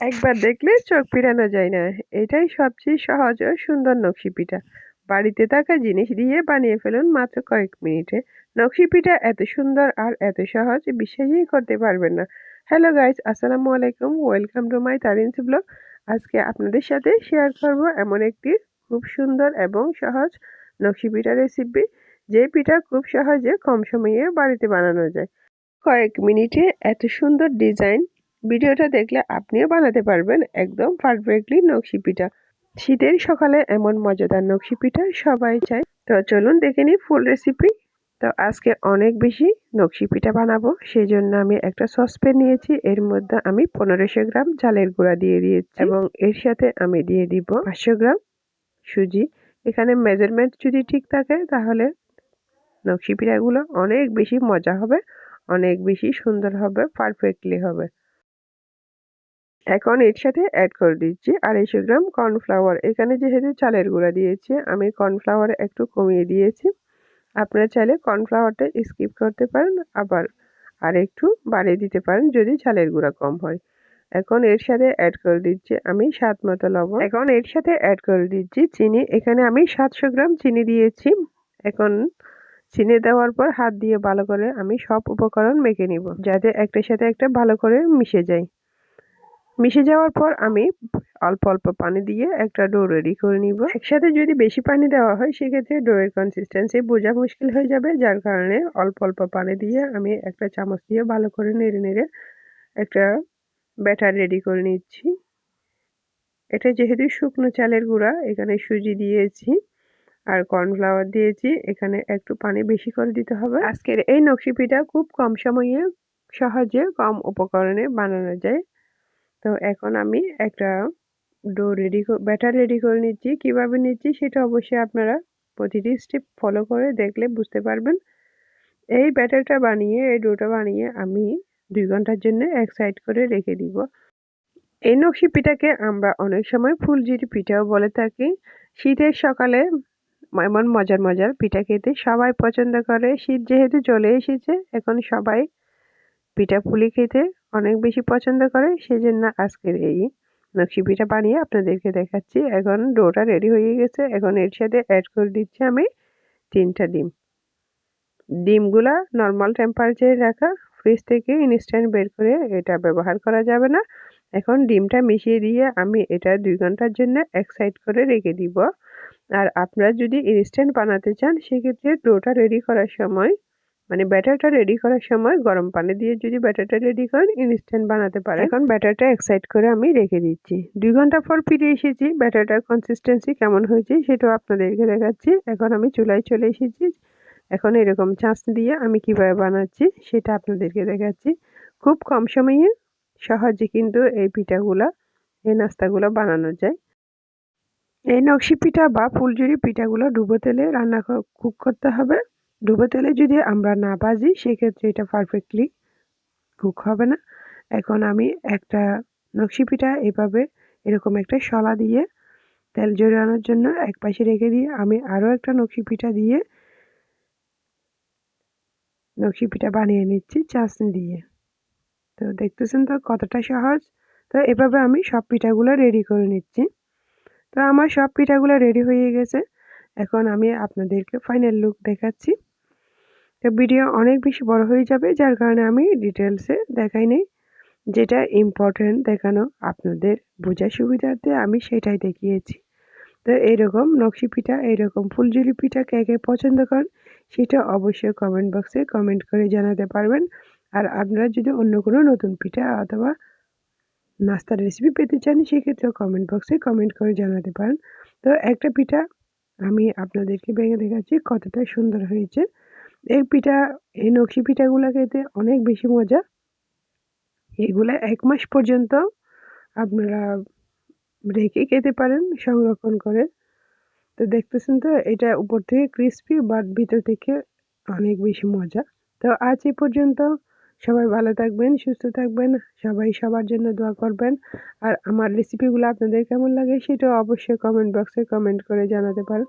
একবার দেখলে চোখ ফিরানো যায় না। এটাই সবচেয়ে সহজ ও সুন্দর নকশি পিঠা। বাড়িতে থাকা জিনিস দিয়ে বানিয়ে ফেলুন মাত্র কয়েক মিনিটে। নকশি পিঠা এত সুন্দর আর এত সহজ বিশ্বাসই করতে পারবেন না। হ্যালো গাইস, আসসালামু আলাইকুম। Welcome to my Tarin's blog. আজকে আপনাদের সাথে শেয়ার করব এমন একটি খুব সুন্দর এবং সহজ নকশি পিঠা রেসিপি যে পিঠা খুব সহজে কম সময়ে বাড়িতে বানানো যায়। কয়েক মিনিটে এত সুন্দর ডিজাইন ভিডিওটা দেখলে আপনিও বানাতে পারবেন একদম পারফেক্টলি নকশি পিঠা। শীতের সকালে এমন মজাদার নকশি পিঠা সবাই চায়। তো চলুন দেখে নিই ফুল রেসিপি তো আজকে অনেক বেশি নকশি পিঠা বানাবো সেই জন্য আমি একটা সসপ্যান নিয়েছি। এর মধ্যে আমি পনেরোশো গ্রাম চালের গুঁড়া দিয়ে দিয়েছি এবং এর সাথে আমি দিয়ে দিব পাঁচশো গ্রাম সুজি। এখানে মেজারমেন্ট যদি ঠিক থাকে তাহলে নকশি পিঠাগুলো অনেক বেশি মজা হবে, অনেক বেশি সুন্দর হবে পারফেক্টলি হবে। এখন এর সাথে অ্যাড করে দিচ্ছি আড়াইশো গ্রাম কর্নফ্লাওয়ার এখানে যেহেতু চালের গুঁড়া দিয়েছি, আমি কর্নফ্লাওয়ার একটু কমিয়ে দিয়েছি। আপনারা চাইলে কর্নফ্লাওয়ারটা স্কিপ করতে পারেন, আবার আর একটু বাড়িয়ে দিতে পারেন যদি চালের গুঁড়া কম হয়। এখন এর সাথে অ্যাড করে দিচ্ছি আমি স্বাদ মতো লবণ। এখন এর সাথে অ্যাড করে দিচ্ছি চিনি। এখানে আমি সাতশো গ্রাম চিনি দিয়েছি। এখন চিনি দেওয়ার পর হাত দিয়ে ভালো করে আমি সব উপকরণ মেখে নিব, যাতে একটার সাথে একটা ভালো করে মিশে যায়। মিশে যাওয়ার পর আমি অল্প অল্প পানি দিয়ে একটা ডো রেডি করে নিব। একসাথে যদি বেশি পানি দেওয়া হয়, সেক্ষেত্রে ডোয়ের কনসিস্টেন্সি বোঝা মুশকিল হয়ে যাবে। যার কারণে অল্প অল্প পানি দিয়ে আমি একটা চামচ দিয়ে ভালো করে নেড়ে নেড়ে একটা ব্যাটার রেডি করে নিচ্ছি। এটা যেহেতু শুকনো চালের গুঁড়া, এখানে সুজি দিয়েছি আর কর্নফ্লাওয়ার দিয়েছি। এখানে একটু পানি বেশি করে দিতে হবে। আজকের এই নকশি পিঠা খুব কম সময়ে সহজে কম উপকরণে বানানো যায়। তো এখন আমি একটা ডো রেডি ব্যাটার রেডি করে নিচ্ছি। কীভাবে নিচ্ছি সেটা অবশ্যই আপনারা প্রতিটি স্টেপ ফলো করে দেখলে বুঝতে পারবেন। এই ব্যাটারটা বানিয়ে, এই ডোটা বানিয়ে আমি দুই ঘণ্টার জন্য এক সাইড করে রেখে দিব। এই নকশি পিঠাকে আমরা অনেক সময় ফুলজিরি পিঠাও বলে থাকি। শীতের সকালে এমন মজার মজার পিঠা খেতে সবাই পছন্দ করে। শীত যেহেতু চলে এসেছে, এখন সবাই পিঠা পুলি খেতে অনেক বেশি পছন্দ করে সেই জন্য আজকের এই নকশি বানিয়ে আপনাদেরকে দেখাচ্ছি। এখন ডোটা রেডি হয়ে গেছে। এখন এর সাথে অ্যাড করে দিচ্ছি আমি তিনটা ডিম। ডিমগুলা নর্মাল টেম্পারেচারে রাখা ফ্রিজ থেকে ইনস্ট্যান্ট বের করে এটা ব্যবহার করা যাবে না। এখন ডিমটা মিশিয়ে দিয়ে আমি এটা দুই ঘণ্টার জন্য এক সাইড করে রেখে দিব। আর আপনারা যদি ইনস্ট্যান্ট বানাতে চান, সেক্ষেত্রে ডোটা রেডি করার সময় মানে ব্যাটারটা রেডি করার সময় গরম পানি দিয়ে যদি ব্যাটারটা রেডি করেন ইনস্ট্যান্ট বানাতে পারেন। এখন ব্যাটারটা এক্সাইট করে আমি রেখে দিচ্ছি। দুই ঘণ্টা পর ফিরে এসেছি। ব্যাটারটার কনসিস্টেন্সি কেমন হয়েছে সেটাও আপনাদেরকে দেখাচ্ছি। এখন আমি চুলায় চলে এসেছি। এখন এরকম চাঁচ দিয়ে আমি কীভাবে বানাচ্ছি সেটা আপনাদেরকে দেখাচ্ছি। খুব কম সময়ে সহজে কিন্তু এই পিঠাগুলো, এই নাস্তাগুলো বানানো যায়। এই নকশি পিঠা বা ফুলঝুরি পিঠাগুলো ডুবো তেলে রান্না কুক করতে হবে। ডুবো তেলে যদি আমরা না ভাজি, সেক্ষেত্রে এটা পারফেক্টলি কুক হবে না। এখন আমি একটা নকশি পিঠা এভাবে এরকম একটা শলা দিয়ে তেল জড়ানোর জন্য এক পাশে রেখে দিয়ে আমি আরও একটা নকশি পিঠা দিয়ে নকশি পিঠা বানিয়ে নিচ্ছি চাশনি দিয়ে। তো দেখতেছেন তো কতটা সহজ? তো এভাবে আমি সব পিঠাগুলো রেডি করে নিচ্ছি। তো আমার সব পিঠাগুলো রেডি হয়ে গেছে। এখন আমি আপনাদেরকে ফাইনাল লুক দেখাচ্ছি। ভিডিও অনেক বেশি বড় হয়ে যাবে, যার কারণে আমি ডিটেলসে দেখাই নেই। যেটা ইম্পর্টেন্ট দেখানো আপনাদের বোঝার সুবিধার্থে আমি সেটাই দেখিয়েছি। তো এইরকম নকশি পিঠা এইরকম ফুলঝুরি পিঠা কে কে পছন্দ করেন, সেটা অবশ্যই কমেন্ট বক্সে কমেন্ট করে জানাতে পারবেন। আর আপনারা যদি অন্য কোনো নতুন পিঠা অথবা নাস্তার রেসিপি পেতে চান, সেক্ষেত্রেও কমেন্ট বক্সে কমেন্ট করে জানাতে পারেন। তো একটা পিঠা আমি আপনাদেরকে ভেঙে দেখাচ্ছি, কতটা সুন্দর হয়েছে। এই পিঠা, এই নকশি পিঠাগুলো খেতে অনেক বেশি মজা। এগুলা এক মাস পর্যন্ত আপনারা রেখে খেতে পারেন, সংরক্ষণ করে তো দেখতেছেন তো, এটা উপর থেকে ক্রিস্পি বাট ভিতর থেকে অনেক বেশি মজা। তো আজ এ পর্যন্ত সবাই ভালো থাকবেন, সুস্থ থাকবেন, সবাই সবার জন্য দোয়া করবেন। আর আমার রেসিপিগুলো আপনাদের কেমন লাগে সেটাও অবশ্যই কমেন্ট বক্সে কমেন্ট করে জানাতে পারেন।